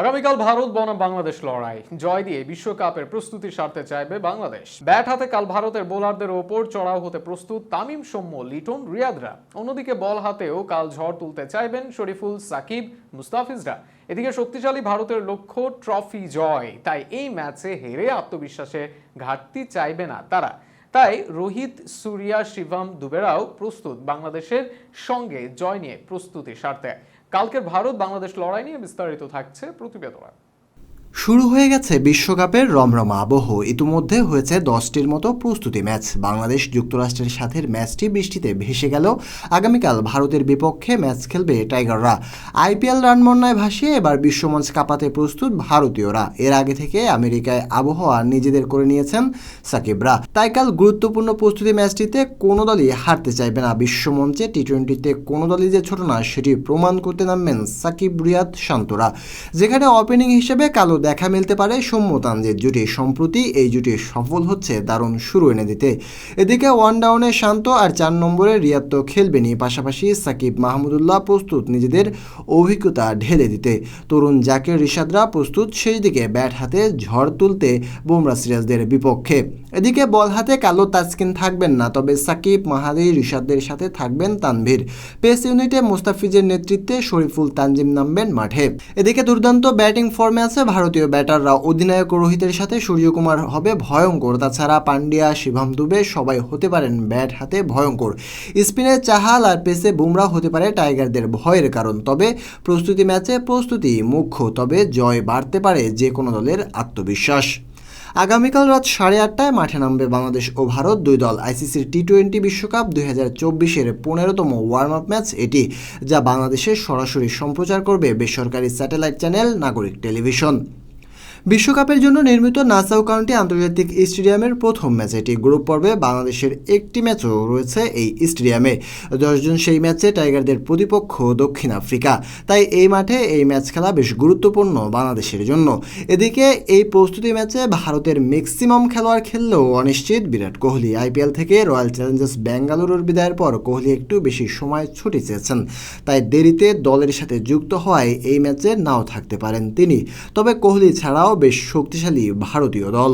আগামীকাল ভারত বনাম বাংলাদেশ লড়াই। জয় দিয়ে বিশ্বকাপের প্রস্তুতি সারতে চাইবে বাংলাদেশ। ব্যাট হাতে কাল ভারতের বোলারদের ওপর চড়াও হতে প্রস্তুত তামিম সৌম্য, লিটন রিয়াদরা। অন্যদিকে বল হাতেও কাল ঝড় তুলতে চাইবেন শরীফুল সাকিব, মুস্তাফিজরা। এদিকে শক্তিশালী ভারতের লক্ষ্য ট্রফি জয়। তাই এই ম্যাচে হেরে আত্মবিশ্বাসে ঘাটতি চাইবে না তারা। তাই রোহিত, সুরিয়া শিবম দুবেরাও প্রস্তুত বাংলাদেশের সঙ্গে জয় নিয়ে প্রস্তুতি সারতে। কালকের ভারত বাংলাদেশ লড়াই নিয়ে বিস্তারিত থাকছে প্রতিবেদনা। শুরু হয়ে গেছে বিশ্বকাপের রমরমা আবহ। ইতিমধ্যে হয়েছে দশটির মতো প্রস্তুতি ম্যাচ। বাংলাদেশ যুক্তরাষ্ট্রের সাথে ম্যাচটি বৃষ্টিতে ভেসে গেল। আগামীকাল ভারতের বিপক্ষে ম্যাচ খেলবে টাইগাররা। আইপিএল রান বন্যায় ভাসিয়ে এবার বিশ্বমঞ্চ কাঁপাতে প্রস্তুত ভারতীয়রা। এর আগে থেকে আমেরিকায় আবহাওয়া নিজেদের করে নিয়েছেন সাকিবরা তাই কাল গুরুত্বপূর্ণ প্রস্তুতি ম্যাচটিতে কোনো দলই হারতে চাইবে না। বিশ্বমঞ্চে টি টোয়েন্টিতে কোনো দলই যে ছোট না, সেটি প্রমাণ করতে নামবেন সাকিব রিয়াদ শান্তরা। যেখানে ওপেনিং হিসেবে কালো দেখা মিলতে পারে সৌম্য তানজির জুটি সম্প্রতি এই জুটি সফল হচ্ছে দারুণ শুরু এনে দিতে। এদিকে ওয়ান ডাউনে শান্ত আর চার নম্বরে রিয়াদ তো খেলবেনই পাশাপাশি সাকিব মাহমুদুল্লাহ প্রস্তুত নিজেদের অভিজ্ঞতা ঢেলে দিতে। তরুণ জাকের রিশাদরা প্রস্তুত শেষ দিকে ব্যাট হাতে ঝড় তুলতে বুমরা সিরাজদের বিপক্ষে। এদিকে বল হাতে কালো তাসকিন থাকবেন না, তবে সাকিব, মাহাদি, রিশাদদের সাথে থাকবেন তানভীর। পেস ইউনিটে মুস্তাফিজের নেতৃত্বে শরীফুল তানজিম নামবেন মাঠে। এদিকে দুর্দান্ত ব্যাটিং ফর্মে আছে ভারতীয় ব্যাটাররা অধিনায়ক রোহিতের সাথে সূর্যকুমার হবে ভয়ঙ্কর। তাছাড়া পান্ডিয়া শিভাম দুবে সবাই হতে পারেন ব্যাট হাতে ভয়ঙ্কর। স্পিনে চাহাল আর পেসে বুমরা হতে পারে টাইগারদের ভয়ের কারণ। তবে প্রস্তুতি ম্যাচে প্রস্তুতি মুখ্য, তবে জয় বাড়তে পারে যে কোনো দলের আত্মবিশ্বাস। আগামীকাল রাত সাড়ে আটটায় মাঠে নামবে বাংলাদেশ ও ভারত, দুই দল আইসিসির টি টোয়েন্টি বিশ্বকাপ দুই হাজার চব্বিশের পনেরোতম ওয়ার্ম আপ ম্যাচ এটি, যা বাংলাদেশের সরাসরি সম্প্রচার করবে বেসরকারি স্যাটেলাইট চ্যানেল নাগরিক টেলিভিশন। বিশ্বকাপের জন্য নির্মিত নাসাউ কাউন্টি আন্তর্জাতিক স্টেডিয়ামের প্রথম ম্যাচ এটি। গ্রুপ পর্বে বাংলাদেশের একটি ম্যাচও রয়েছে এই স্টেডিয়ামে। দশজন সেই ম্যাচে টাইগারদের প্রতিপক্ষ দক্ষিণ আফ্রিকা। তাই এই মাঠে এই ম্যাচ খেলা বেশ গুরুত্বপূর্ণ বাংলাদেশের জন্য। এদিকে এই প্রস্তুতি ম্যাচে ভারতের ম্যাক্সিমাম খেলোয়াড় খেললেও অনিশ্চিত বিরাট কোহলি। আইপিএল থেকে রয়্যাল চ্যালেঞ্জার্স বেঙ্গালুরুর বিদায়ের পর কোহলি একটু বেশি সময় ছুটি চেয়েছেন। তাই দেরিতে দলের সাথে যুক্ত হওয়ায় এই ম্যাচে নাও থাকতে পারেন তিনি। তবে কোহলি ছাড়াও বেশ শক্তিশালী ভারতীয় দল।